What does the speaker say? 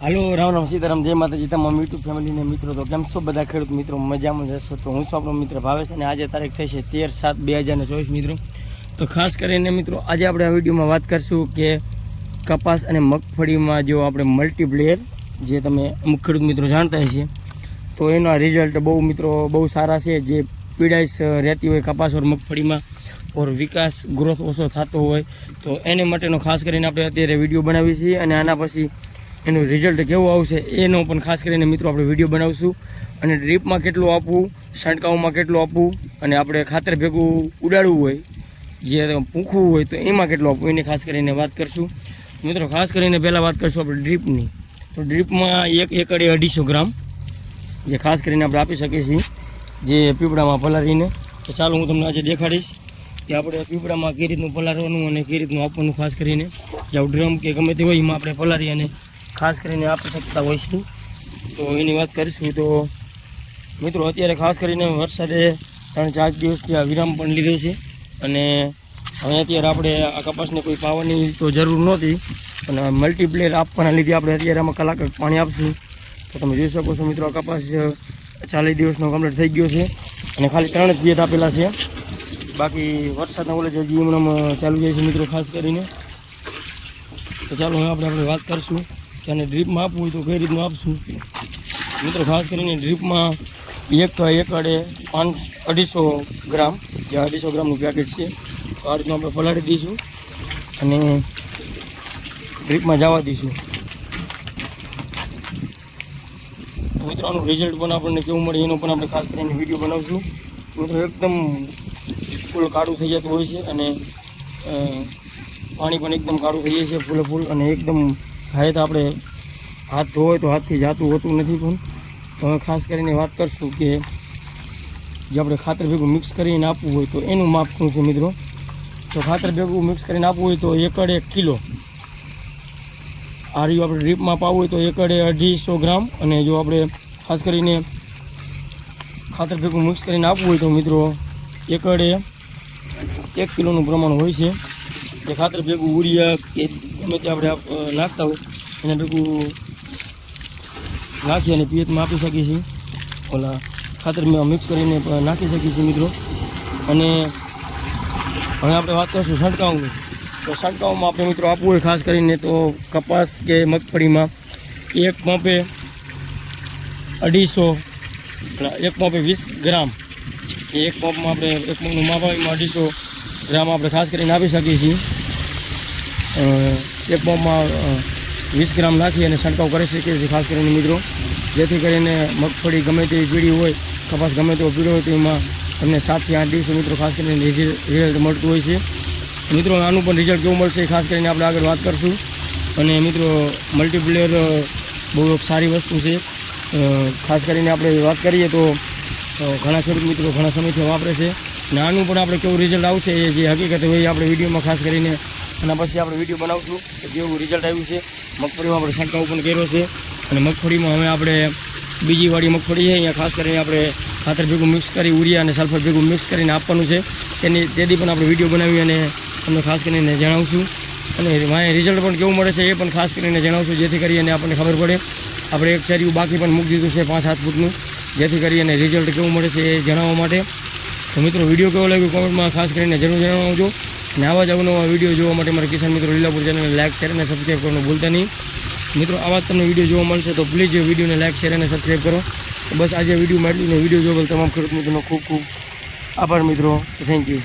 હાલો, રામ રામ સીતારામ, જય માતાજી, તમામ યુટ્યુબ ફેમિલીને મિત્રો. તો કેમ છો બધા ખેડૂત મિત્રો? મજામાં જશો તો હું છું આપણો મિત્ર ભાવેશ અને આજે તારીખ થઈ છે તેર સાત બે હજાર ચોવીસ મિત્રો. તો ખાસ કરીને મિત્રો, આજે આપણે આ વિડીયોમાં વાત કરીશું કે કપાસ અને મગફળીમાં જો આપણે મલ્ટીપ્લેયર જે તમે અમુક ખેડૂત મિત્રો જાણતા હશે, તો એના રિઝલ્ટ બહુ મિત્રો, બહુ સારા છે. જે પીડાઈસ રહેતી હોય કપાસ ઓર મગફળીમાં, ઓર વિકાસ ગ્રોથ ઓછો થતો હોય, તો એને માટેનો ખાસ કરીને આપણે અત્યારે વીડિયો બનાવીએ છીએ અને આના પછી એનું રિઝલ્ટ કેવું આવશે એનો પણ ખાસ કરીને મિત્રો આપણે વીડિયો બનાવશું. અને ડ્રીપમાં કેટલું આપવું છંટકાવમાં કેટલું આપવું, અને આપણે ખાતર ભેગું ઉડાડવું હોય, જે પૂંખવું હોય તો એમાં કેટલું આપવું, એની ખાસ કરીને વાત કરશું. મિત્રો, ખાસ કરીને પહેલાં વાત કરશું આપણે ડ્રીપની તો ડ્રીપમાં એક એકડે અઢીસો ગ્રામ, જે ખાસ કરીને આપણે આપી શકીએ છીએ, જે પીપળામાં પલાળીને. તો ચાલો હું તમને આજે દેખાડીશ કે આપણે પીપળામાં કઈ રીતનું પલાળવાનું અને કઈ રીતનું આપવાનું ખાસ કરીને. જે ડ્રમ કે ગમે તે હોય એમાં આપણે પલાળી અને ખાસ કરીને આપી શકતા હોઈશું તો એની વાત કરીશું તો મિત્રો, અત્યારે ખાસ કરીને વરસાદે ત્રણ ચાર દિવસથી આ વિરામ પણ લીધો છે. અને હવે અત્યારે આપણે આ કપાસને કોઈ પાવાની તો જરૂર નહોતી અને મલ્ટીપ્લેયર આપવાના લીધે આપણે અત્યારે આમાં કલાક પાણી આપશું. તો તમે જોઈ શકો છો મિત્રો, આ કપાસ ચાલીસ દિવસનો કમ્પ્લીટ થઈ ગયો છે. અને ખાલી ત્રણ જ ભેદ આપેલા છે. બાકી વરસાદના ઓલે હજી હમણાં ચાલુ જાય છે મિત્રો, ખાસ કરીને. તો ચાલો હવે આપણે આપણે વાત કરશું. આને ડ્રીપમાં આપવું હોય તો કઈ રીતનું આપશું? મિત્રો, ખાસ કરીને ડ્રીપમાં એક એકડે પાંચ અઢીસો ગ્રામ, જે અઢીસો ગ્રામનું પેકેટ છે, તો આ રીતનું આપણે પલાળી દઈશું અને ડ્રીપમાં જવા દઈશું. મિત્રો, આનું રિઝલ્ટ પણ આપણને કેવું મળે એનો પણ આપણે ખાસ કરીને વીડિયો બનાવશું. મિત્રો, એકદમ ફૂલ કાળું થઈ જતું હોય છે અને પાણી પણ એકદમ કાળું થઈ જાય છે, ફૂલે ફૂલ અને એકદમ થાય તો આપણે હાથ ધોવાય તો હાથથી જાતું હોતું નથી પણ તો હવે ખાસ કરીને વાત કરશું કે જે આપણે ખાતર ભેગું મિક્સ કરીને આપવું હોય તો એનું માપ શું છે મિત્રો? તો ખાતર ભેગું મિક્સ કરીને આપવું હોય તો એકડ એક કિલો. આ રહ્યું આપણે ડ્રીપમાં પાવું હોય તો એકડે અઢીસો ગ્રામ અને જો આપણે ખાસ કરીને ખાતર ભેગું મિક્સ કરીને આપવું હોય તો મિત્રો એકડે એક કિલોનું પ્રમાણ હોય છે. જે ખાતર ભેગું ઉરિયા કે ગમે તે આપણે આપ- નાખતા હોય. એને ટૂંકું નાખી અને પિયતમાં આપી શકીએ છીએ. ઓલા ખાતરમાં મિક્સ કરીને નાખી શકીએ છીએ મિત્રો. અને હવે આપણે વાત કરીશું છંટકાવની. તો છંટકાવમાં આપણે મિત્રો આપવું હોય ખાસ કરીને તો કપાસ કે મગફળીમાં એક પંપે અઢીસો એક પંપે વીસ ગ્રામ. એક પંપમાં આપણે, એક પંપનું માપાવીમાં અઢીસો ગ્રામ આપણે ખાસ કરીને આપી શકીએ છીએ. પંપમાં વીસ ગ્રામ નાખી અને છંટકાવ કરી શકીએ છીએ, ખાસ કરીને મિત્રો. જેથી કરીને મગફળી ગમે તેવી પીળી હોય, કપાસ ગમે તેવો પીળો હોય, તો એમાં તમને સાતથી આઠ દિવસો મિત્રો ખાસ કરીને રિઝલ્ટ મળતું હોય છે. મિત્રો, આનું પણ રિઝલ્ટ કેવું મળશે ખાસ કરીને આપણે આગળ વાત કરશું. અને મિત્રો મલ્ટીપ્લેયર બહુ સારી વસ્તુ છે. ખાસ કરીને આપણે વાત કરીએ તો ઘણા ખેડૂત મિત્રો ઘણા સમયથી વાપરે છે. અને આનું પણ આપણે કેવું રિઝલ્ટ આવશે એ જે હકીકત હોય એ આપણે વિડીયોમાં ખાસ કરીને આના પછી આપણે વીડિયો બનાવશું કે જેવું રિઝલ્ટ આવ્યું છે. મગફળીમાં આપણે છંટકાવ પણ કર્યો છે. અને મગફળીમાં હવે આપણે બીજી વાળી મગફળી છે, અહીંયા ખાસ કરીને આપણે ખાતર ભેગું મિક્સ કરી ઉરિયા અને સલ્ફર ભેગું મિક્સ કરીને આપવાનું છે. તેની તેથી પણ આપણે વીડિયો બનાવી અને તમને ખાસ કરીને જણાવશું. અને મારે રિઝલ્ટ પણ કેવું મળે છે એ પણ ખાસ કરીને જણાવશું, જેથી કરીને આપણને ખબર પડે. આપણે એક ચર્યું બાકી પણ મૂકી દીધું છે પાંચ સાત ફૂટનું. જેથી કરીને રિઝલ્ટ કેવું મળે છે એ જણાવવા માટે. તો મિત્રો, વીડિયો કેવો લાગ્યો? કોમેન્ટમાં ખાસ કરીને જરૂર જણાવજો. અને આવા જ અવનવા વીડિયો જોવા માટે મારા કિસાન મિત્રો લીલાપુર ચેનલને લાઇક શેર અને સબસ્ક્રાઈબ કરવાનું ભૂલતા નહીં. મિત્રો, આવા જ તમને વીડિયો જોવા મળશે તો પ્લીઝ વિડીયોને લાઇક શેર અને સબસ્ક્રાઈબ કરો. બસ આજે વીડિયો મળીને વીડિયો જોવા તમામ ખેડૂત મિત્રોનો ખૂબ ખૂબ આભાર મિત્રો. Thank you